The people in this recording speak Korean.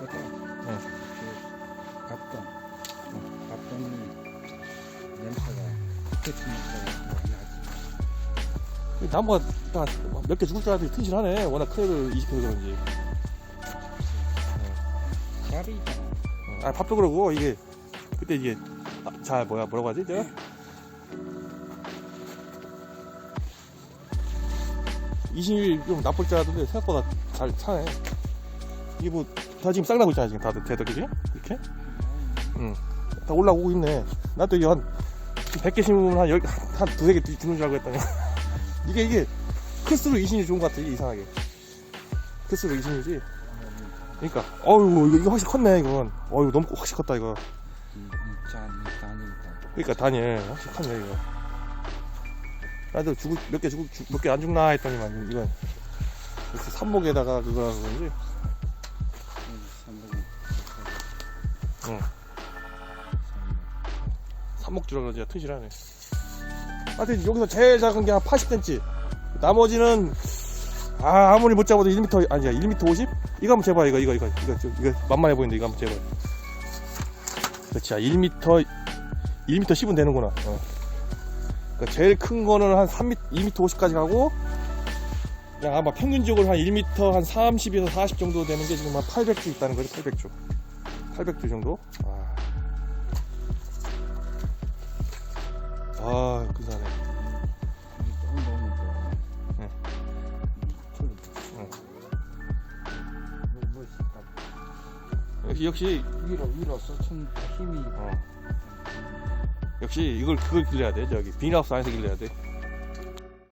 보다 그 갑동, 어, 갑동이 냄새가 끝이 나지. 나무가 몇 개 죽을 줄 알았더니 튼실하네. 워낙 크레를 20kg 그런지. 자리잖아. 아, 밥도 그러고, 이게, 그때 이게, 아, 자, 뭐야, 뭐라고 하지, 제가? 이십일 좀 나쁠 줄 알았는데, 생각보다 잘 차네. 이게 뭐, 다 지금 싹 나고 있잖아, 지금 다들, 대들, 그지? 이렇게? 응. 다 올라오고 있네. 나도 이게 한, 100개 심으면 한, 열, 한 두세 개 주는 줄 알고 했더니. 이게, 이게, 클수록 이신이 좋은 것 같아, 이상하게. 클수록 이신이지. 그러니까, 어유 이거, 이거 확실히 컸네, 이건. 어유 너무 확실히 컸다, 이거. 그러니까 다니엘 확실히 컸네 이거 나도 죽을 몇 개 죽을 몇 개 안 죽나 했더니만 이건 역시 삽목에다가 그거 그런지 응. 삽목주라 그런지 튼실하네 하여튼 여기서 제일 작은 게 한 80cm 나머지는 아 아무리 못 잡아도 1m 아니야 1m 50? 이거 한번 재봐 이거 이거 이거 이거 좀, 이거 만만해 보이는데 이거 한번 재봐 그렇지 1m 1m 10은 되는구나 어. 그러니까 제일 큰 거는 한 3m 2m 50까지 가고 그냥 아마 평균적으로 한 1m 한 30에서 40 정도 되는 게 지금 한 800주 있다는 거죠 800주 800주 정도 아, 아 근사하네. 뭐, 멋있다. 역시 역시 위로, 위로 쏟친 힘이. 어. 역시 이걸 그걸 길러야 돼 저기 비닐하우스 안에서 길러야 돼